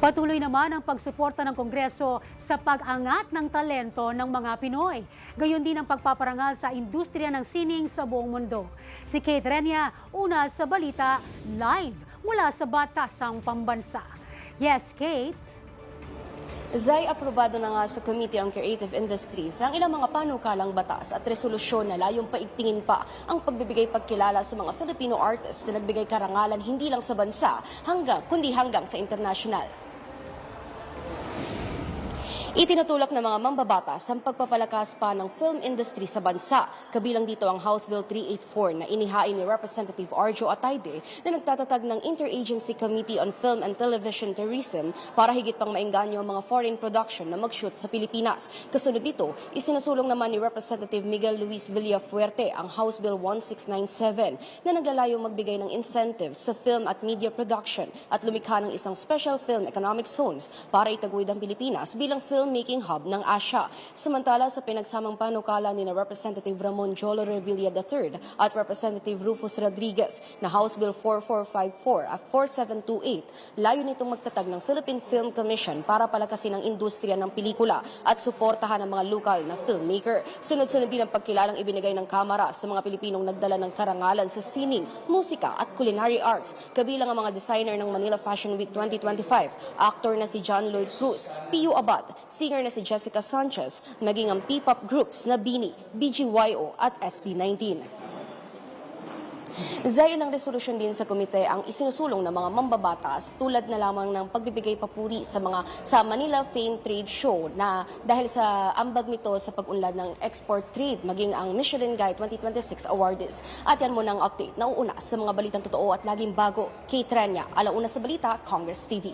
Patuloy naman ang pagsuporta ng Kongreso sa pag-angat ng talento ng mga Pinoy. Gayon din ang pagpaparangal sa industriya ng sining sa buong mundo. Si Kate Renia, una sa balita, live mula sa Batasang Pambansa. Yes, Kate? Zay, aprobado na nga sa Committee on Creative Industries ang ilang mga panukalang batas at resolusyon na layong paigtingin pa ang pagbibigay pagkilala sa mga Filipino artists na nagbigay karangalan hindi lang sa bansa hanggang kundi hanggang sa international. Itinutulak ng mga mambabatas ang pagpapalakas pa ng film industry sa bansa. Kabilang dito ang House Bill 384 na inihain ni Representative Arjo Atayde na nagtatatag ng Interagency Committee on Film and Television Tourism para higit pang maengganyo ang mga foreign production na mag-shoot sa Pilipinas. Kasunod dito, isinusulong naman ni Representative Miguel Luis Villafuerte ang House Bill 1697 na naglalayong magbigay ng incentives sa film at media production at lumikha ng isang special film economic zones para itaguyod ang Pilipinas bilang filmmaking hub ng Asia. Samantala sa pinagsamang panukala ni Representative Ramon Jolo Revilla III at Representative Rufus Rodriguez na House Bill 4454 at 4728, layo nitong magtatag ng Philippine Film Commission para palakasin ang industriya ng pelikula at suportahan ang mga lokal na filmmaker. Sunod-sunod din ang pagkilalang ibinigay ng Kamara sa mga Pilipinong nagdala ng karangalan sa sining, musika at culinary arts. Kabilang ang mga designer ng Manila Fashion Week 2025, actor na si John Lloyd Cruz, Pio Abad, singer na si Jessica Sanchez, maging ang P-pop groups na Bini, BGYO at SB19. Zay ng resolusyon din sa komite ang isinusulong ng mga mambabatas tulad na lamang ng pagbibigay papuri sa mga sa Manila Fame Trade Show na dahil sa ambag nito sa pag-unlad ng export trade maging ang Michelin Guide 2026 awardees. At yan muna ang update na uuna sa mga balitang totoo at laging bago. Kate Renya, alauna sa balita, Congress TV.